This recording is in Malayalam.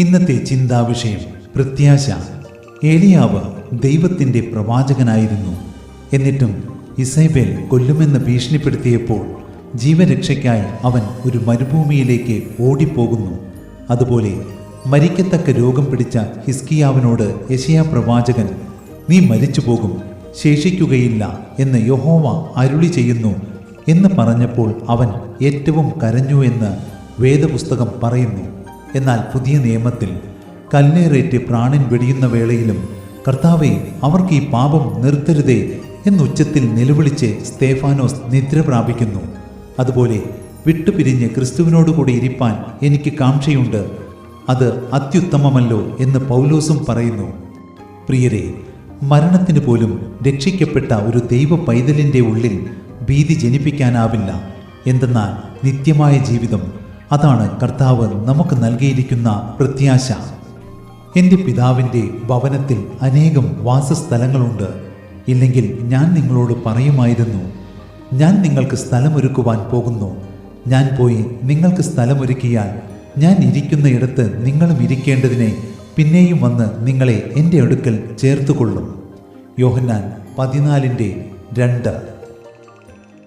ഇന്നത്തെ ചിന്താവിഷയം പ്രത്യാശ. ഏലിയാവ് ദൈവത്തിന്റെ പ്രവാചകനായിരുന്നു. എന്നിട്ടും ഇസൈബേൽ കൊല്ലുമെന്ന് ഭീഷണിപ്പെടുത്തിയപ്പോൾ ജീവരക്ഷയ്ക്കായി അവൻ ഒരു മരുഭൂമിയിലേക്ക് ഓടിപ്പോകുന്നു. അതുപോലെ മരിക്കത്തക്ക രോഗം പിടിച്ച ഹിസ്കിയാവിനോട് യശയാ പ്രവാചകൻ നീ മരിച്ചു പോകും ശേഷിക്കുകയില്ല എന്ന് യഹോവ അരുളി ചെയ്യുന്നു എന്ന് പറഞ്ഞപ്പോൾ അവൻ ഏറ്റവും കരഞ്ഞു എന്ന് വേദപുസ്തകം പറയുന്നു. എന്നാൽ പുതിയ നിയമത്തിൽ കല്ലേറേറ്റ് പ്രാണൻ വെടിയുന്ന വേളയിലും കർത്താവെ അവർക്ക് ഈ പാപം നിർത്തരുതേ എന്നുച്ചത്തിൽ നിലവിളിച്ച് സ്തേഫാനോസ് നിദ്ര പ്രാപിക്കുന്നു. അതുപോലെ വിട്ടുപിരിഞ്ഞ് ക്രിസ്തുവിനോടുകൂടി ഇരിപ്പാൻ എനിക്ക് കാംക്ഷയുണ്ട്. അത് അത്യുത്തമമല്ലോ എന്ന് പൗലോസും പറയുന്നു. പ്രിയരെ മരണത്തിന് പോലും രക്ഷിക്കപ്പെട്ട ഒരു ദൈവ പൈതലിന്റെ ഉള്ളിൽ ഭീതി ജനിപ്പിക്കാനാവില്ല. എന്തെന്നാൽ നിത്യമായ ജീവിതം അതാണ് കർത്താവ് നമുക്ക് നൽകിയിരിക്കുന്ന പ്രത്യാശ. എന്റെ പിതാവിന്റെ ഭവനത്തിൽ അനേകം വാസസ്ഥലങ്ങളുണ്ട്. ഇല്ലെങ്കിൽ ഞാൻ നിങ്ങളോട് പറയുമായിരുന്നു ഞാൻ നിങ്ങൾക്ക് സ്ഥലമൊരുക്കുവാൻ പോകുന്നു. ഞാൻ പോയി നിങ്ങൾക്ക് സ്ഥലമൊരുക്കിയാൽ ഞാൻ ഇരിക്കുന്നയിടത്ത് നിങ്ങളും ഇരിക്കേണ്ടതിനെ പിന്നെയും വന്ന് നിങ്ങളെ എന്റെ അടുക്കൽ ചേർത്തുകൊള്ളും. യോഹന്നാൻ പതിനാലിന്റെ രണ്ട്.